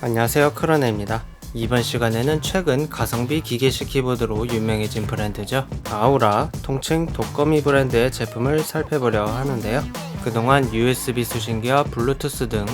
안녕하세요 크로네입니다. 이번 시간에는 최근 가성비 기계식 키보드로 유명해진 브랜드죠. 아우라 통칭 독거미 브랜드의 제품을 살펴보려 하는데요. 그동안 USB 수신기와 블루투스 등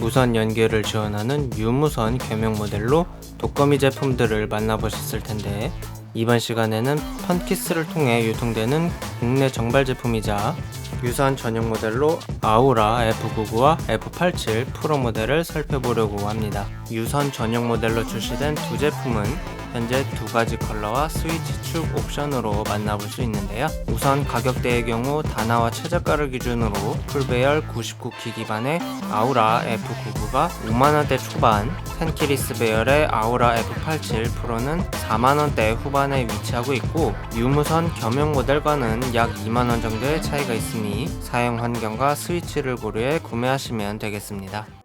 무선 연결을 지원하는 유무선 겸용 모델로 독거미 제품들을 만나보셨을 텐데 이번 시간에는 펀키스를 통해 유통되는 국내 정발 제품이자 유선 전용 모델로 아우라 F99와 F87 프로 모델을 살펴보려고 합니다. 유선 전용 모델로 출시된 두 제품은 현재 두 가지 컬러와 스위치 축 옵션으로 만나볼 수 있는데요. 우선 가격대의 경우 다나와 최저가를 기준으로 풀배열 99키 기반의 아우라 F99가 5만원대 초반, 텐키리스 배열의 아우라 F87 프로는 4만원대 후반에 위치하고 있고 유무선 겸용 모델과는 약 2만원 정도의 차이가 있으니 사용 환경과 스위치를 고려해 구매하시면 되겠습니다.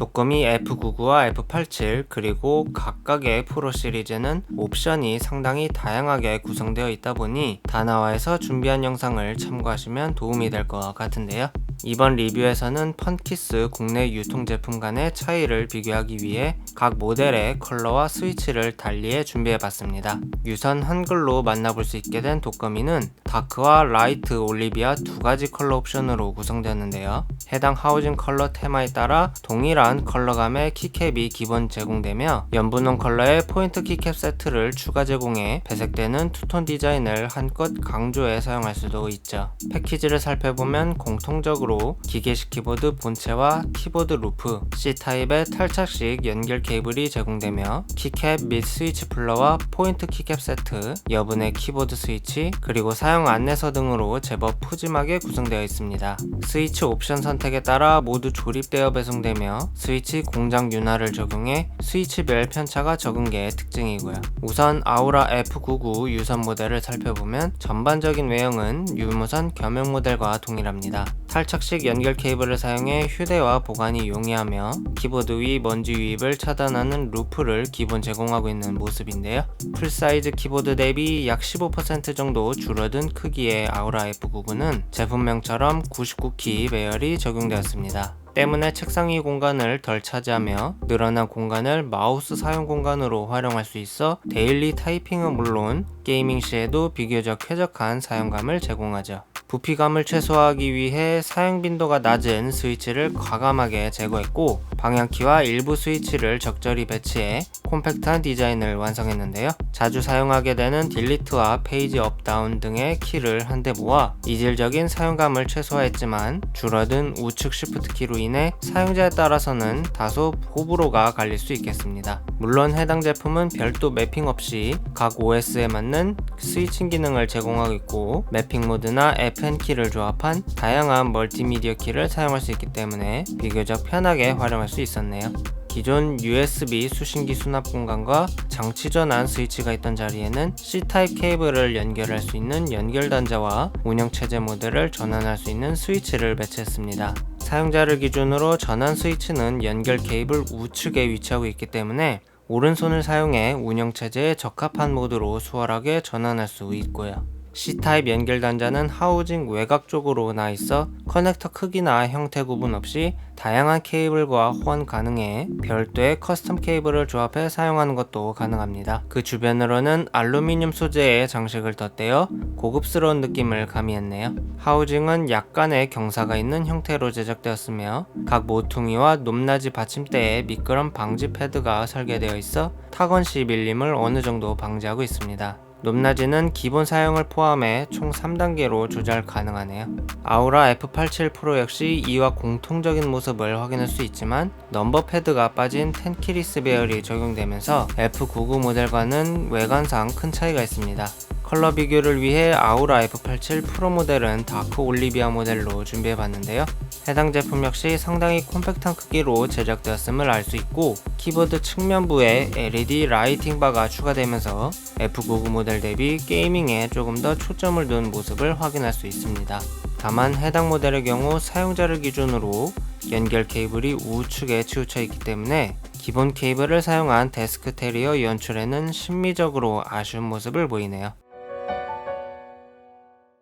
독거미 F99와 F87 그리고 각각의 프로 시리즈는 옵션이 상당히 다양하게 구성되어 있다 보니 다나와에서 준비한 영상을 참고하시면 도움이 될 것 같은데요. 이번 리뷰에서는 펀키스 국내 유통 제품 간의 차이를 비교하기 위해 각 모델의 컬러와 스위치를 달리해 준비해 봤습니다. 유선 한글로 만나볼 수 있게 된 독거미는 다크와 라이트 올리비아 두 가지 컬러 옵션으로 구성되었는데요. 해당 하우징 컬러 테마에 따라 동일한 컬러감의 키캡이 기본 제공되며 연분홍 컬러의 포인트 키캡 세트를 추가 제공해 배색되는 투톤 디자인을 한껏 강조해 사용할 수도 있죠. 패키지를 살펴보면 공통적으로 기계식 키보드 본체와 키보드 루프, C타입의 탈착식 연결 케이블이 제공되며 키캡 및 스위치 플러와 포인트 키캡 세트, 여분의 키보드 스위치, 그리고 사용 안내서 등으로 제법 푸짐하게 구성되어 있습니다. 스위치 옵션 선택에 따라 모두 조립되어 배송되며 스위치 공장 윤활을 적용해 스위치별 편차가 적은 게 특징이고요. 우선 아우라 F99 유선 모델을 살펴보면 전반적인 외형은 유무선 겸용 모델과 동일합니다. 탈착 식 연결 케이블을 사용해 휴대와 보관이 용이하며 키보드 위 먼지 유입을 차단하는 루프를 기본 제공하고 있는 모습인데요. 풀사이즈 키보드 대비 약 15% 정도 줄어든 크기의 아우라 F99는 제품명처럼 99키 배열이 적용되었습니다. 때문에 책상 위 공간을 덜 차지하며 늘어난 공간을 마우스 사용 공간으로 활용할 수 있어 데일리 타이핑은 물론 게이밍 시에도 비교적 쾌적한 사용감을 제공하죠. 부피감을 최소화하기 위해 사용 빈도가 낮은 스위치를 과감하게 제거했고 방향키와 일부 스위치를 적절히 배치해 콤팩트한 디자인을 완성했는데요. 자주 사용하게 되는 딜리트와 페이지 업 다운 등의 키를 한데 모아 이질적인 사용감을 최소화했지만 줄어든 우측 쉬프트 키로 인해 사용자에 따라서는 다소 호불호가 갈릴 수 있겠습니다. 물론 해당 제품은 별도 매핑 없이 각 OS에 맞는 스위칭 기능을 제공하고 있고 매핑 모드나 FN 키를 조합한 다양한 멀티미디어 키를 사용할 수 있기 때문에 비교적 편하게 활용할 수 있었네요. 기존 USB 수신기 수납 공간과 장치 전환 스위치가 있던 자리에는 C타입 케이블을 연결할 수 있는 연결 단자와 운영 체제 모델을 전환할 수 있는 스위치를 배치했습니다. 사용자를 기준으로 전환 스위치는 연결 케이블 우측에 위치하고 있기 때문에 오른손을 사용해 운영 체제에 적합한 모드로 수월하게 전환할 수 있고요. C타입 연결 단자는 하우징 외곽 쪽으로 나 있어 커넥터 크기나 형태 구분 없이 다양한 케이블과 호환 가능해 별도의 커스텀 케이블을 조합해 사용하는 것도 가능합니다. 그 주변으로는 알루미늄 소재의 장식을 덧대어 고급스러운 느낌을 가미했네요. 하우징은 약간의 경사가 있는 형태로 제작되었으며 각 모퉁이와 높낮이 받침대에 미끄럼 방지 패드가 설계되어 있어 타건 시 밀림을 어느 정도 방지하고 있습니다. 높낮이는 기본 사용을 포함해 총 3단계로 조절 가능하네요. 아우라 F87 프로 역시 이와 공통적인 모습을 확인할 수 있지만 넘버 패드가 빠진 텐키리스 배열이 적용되면서 F99 모델과는 외관상 큰 차이가 있습니다. 컬러 비교를 위해 아우라 F87 프로 모델은 다크 올리비아 모델로 준비해봤는데요. 해당 제품 역시 상당히 콤팩트한 크기로 제작되었음을 알 수 있고 키보드 측면부에 LED 라이팅 바가 추가되면서 F99 모델 대비 게이밍에 조금 더 초점을 둔 모습을 확인할 수 있습니다. 다만 해당 모델의 경우 사용자를 기준으로 연결 케이블이 우측에 치우쳐 있기 때문에 기본 케이블을 사용한 데스크 테리어 연출에는 심미적으로 아쉬운 모습을 보이네요.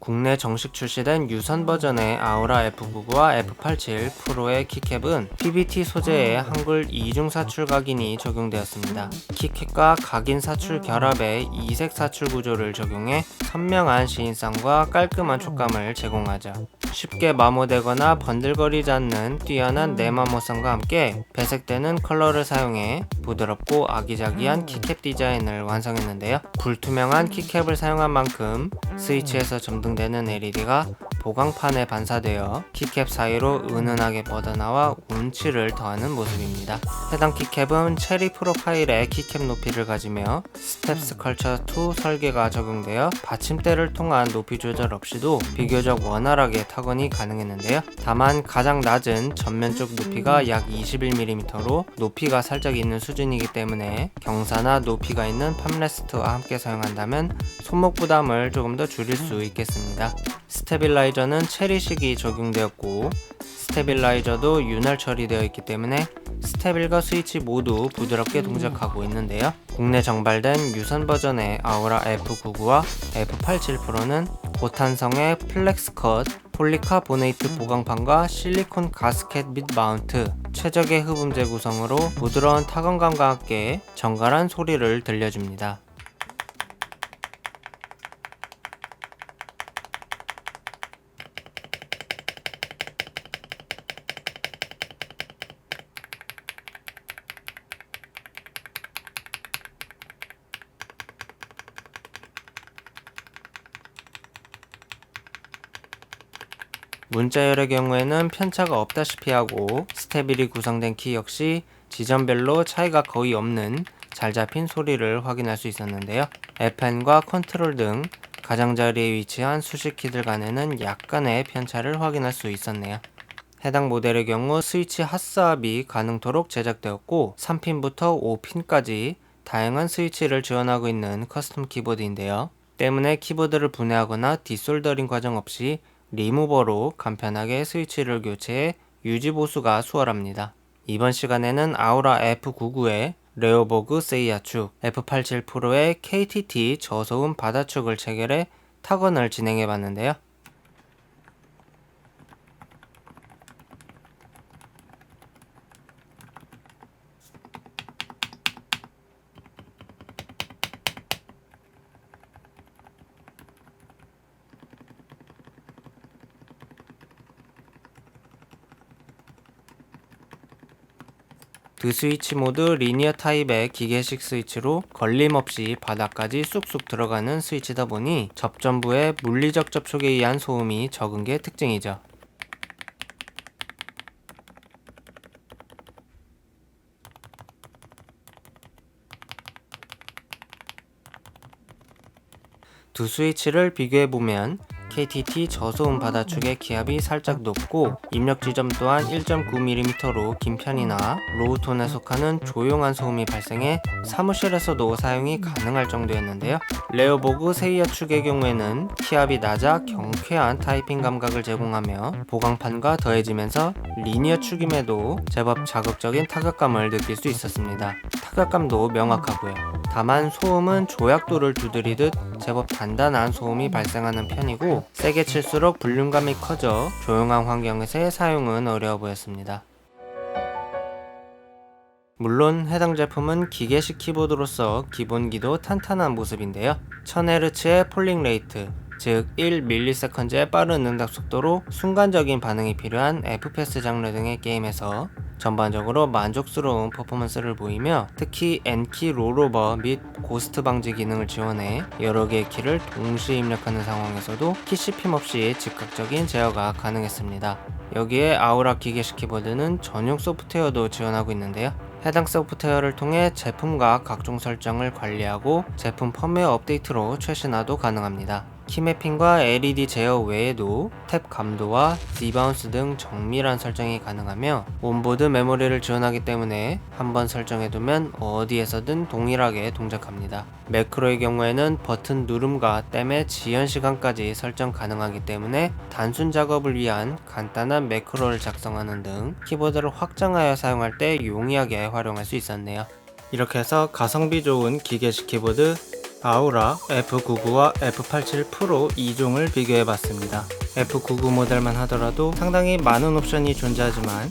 국내 정식 출시된 유선 버전의 아우라 F99와 F87 프로의 키캡은 PBT 소재의 한글 이중 사출 각인이 적용되었습니다. 키캡과 각인 사출 결합의 이색 사출 구조를 적용해 선명한 시인성과 깔끔한 촉감을 제공하죠. 쉽게 마모되거나 번들거리지 않는 뛰어난 내마모성과 함께 배색되는 컬러를 사용해 부드럽고 아기자기한 키캡 디자인을 완성했는데요. 불투명한 키캡을 사용한 만큼 스위치에서 점등되는 LED가 보강판에 반사되어 키캡 사이로 은은하게 뻗어나와 운치를 더하는 모습입니다. 해당 키캡은 체리 프로파일의 키캡 높이를 가지며 스텝스 컬처 2 설계가 적용되어 받침대를 통한 높이 조절 없이도 비교적 원활하게 타 건이 가능했는데요. 다만 가장 낮은 전면 쪽 높이가 약 21mm로 높이가 살짝 있는 수준이기 때문에 경사나 높이가 있는 팜레스트와 함께 사용한다면 손목 부담을 조금 더 줄일 수 있겠습니다. 스테빌라이저는 체리식이 적용되었고 스테빌라이저도 윤활 처리되어 있기 때문에 스테빌과 스위치 모두 부드럽게 동작하고 있는데요. 국내 정발된 유선 버전의 아우라 F99와 F87 프로는 고탄성의 플렉스컷, 폴리카보네이트 보강판과 실리콘 가스켓 및 마운트, 최적의 흡음재 구성으로 부드러운 타건감과 함께 정갈한 소리를 들려줍니다. 문자열의 경우에는 편차가 없다시피 하고 스테빌이 구성된 키 역시 지점별로 차이가 거의 없는 잘 잡힌 소리를 확인할 수 있었는데요. FN과 컨트롤 등 가장자리에 위치한 수식 키들 간에는 약간의 편차를 확인할 수 있었네요. 해당 모델의 경우 스위치 핫스압이 가능토록 제작되었고 3핀부터 5핀까지 다양한 스위치를 지원하고 있는 커스텀 키보드인데요. 때문에 키보드를 분해하거나 디솔더링 과정 없이 리무버로 간편하게 스위치를 교체해 유지 보수가 수월합니다. 이번 시간에는 아우라 F99의 레오버그 세이아축, F87 프로의 KTT 저소음 바다축을 체결해 타건을 진행해 봤는데요. 두 스위치 모두 리니어 타입의 기계식 스위치로 걸림없이 바닥까지 쑥쑥 들어가는 스위치다 보니 접전부의 물리적 접촉에 의한 소음이 적은 게 특징이죠. 두 스위치를 비교해보면 KTT 저소음 바다 축의 기압이 살짝 높고 입력 지점 또한 1.9mm로 긴 편이나 로우톤에 속하는 조용한 소음이 발생해 사무실에서도 사용이 가능할 정도였는데요. 레오보그 세이어 축의 경우에는 키압이 낮아 경쾌한 타이핑 감각을 제공하며 보강판과 더해지면서 리니어 축임에도 제법 자극적인 타격감을 느낄 수 있었습니다. 타격감도 명확하고요. 다만 소음은 조약도를 두드리듯 제법 단단한 소음이 발생하는 편이고 세게 칠수록 볼륨감이 커져 조용한 환경에서의 사용은 어려워 보였습니다. 물론 해당 제품은 기계식 키보드로서 기본기도 탄탄한 모습인데요. 1000Hz의 폴링 레이트, 즉 1ms의 빠른 응답 속도로 순간적인 반응이 필요한 FPS 장르 등의 게임에서 전반적으로 만족스러운 퍼포먼스를 보이며 특히 N키 롤오버 및 고스트 방지 기능을 지원해 여러 개의 키를 동시에 입력하는 상황에서도 키 씹힘 없이 즉각적인 제어가 가능했습니다. 여기에 아우라 기계식 키보드는 전용 소프트웨어도 지원하고 있는데요. 해당 소프트웨어를 통해 제품과 각종 설정을 관리하고 제품 펌웨어 업데이트로 최신화도 가능합니다. 키매핑과 LED 제어 외에도 탭 감도와 디바운스 등 정밀한 설정이 가능하며 온보드 메모리를 지원하기 때문에 한번 설정해두면 어디에서든 동일하게 동작합니다. 매크로의 경우에는 버튼 누름과 땜의 지연 시간까지 설정 가능하기 때문에 단순 작업을 위한 간단한 매크로를 작성하는 등 키보드를 확장하여 사용할 때 용이하게 활용할 수 있었네요. 이렇게 해서 가성비 좋은 기계식 키보드 아우라 F99와 F87 프로 2종을 비교해 봤습니다. F99 모델만 하더라도 상당히 많은 옵션이 존재하지만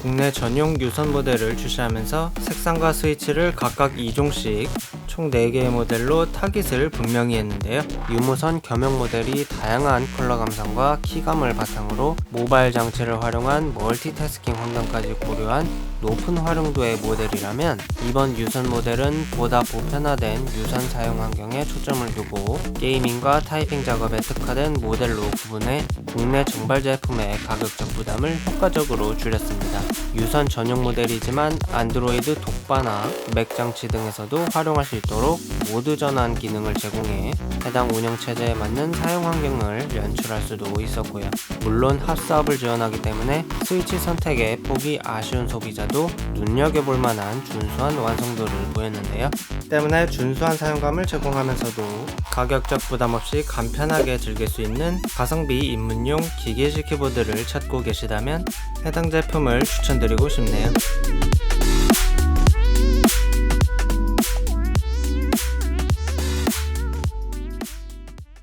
국내 전용 유선 모델을 출시하면서 색상과 스위치를 각각 2종씩 총 4개의 모델로 타깃을 분명히 했는데요. 유무선 겸용 모델이 다양한 컬러 감상과 키감을 바탕으로 모바일 장치를 활용한 멀티태스킹 환경까지 고려한 높은 활용도의 모델이라면 이번 유선 모델은 보다 보편화된 유선 사용 환경에 초점을 두고 게이밍과 타이핑 작업에 특화된 모델로 구분해 국내 정발 제품의 가격적 부담을 효과적으로 줄였습니다. 유선 전용 모델이지만 안드로이드 독바나 맥 장치 등에서도 활용할 수 있도록 모드 전환 기능을 제공해 해당 운영 체제에 맞는 사용 환경을 연출할 수도 있었고요. 물론 핫스압을 지원하기 때문에 스위치 선택에 폭이 아쉬운 소비자도 눈여겨볼 만한 준수한 완성도를 보였는데요. 때문에 준수한 사용감을 제공하면서도 가격적 부담 없이 간편하게 즐길 수 있는 가성비 입문용 기계식 키보드를 찾고 계시다면 해당 제품을 추천드리고 싶네요.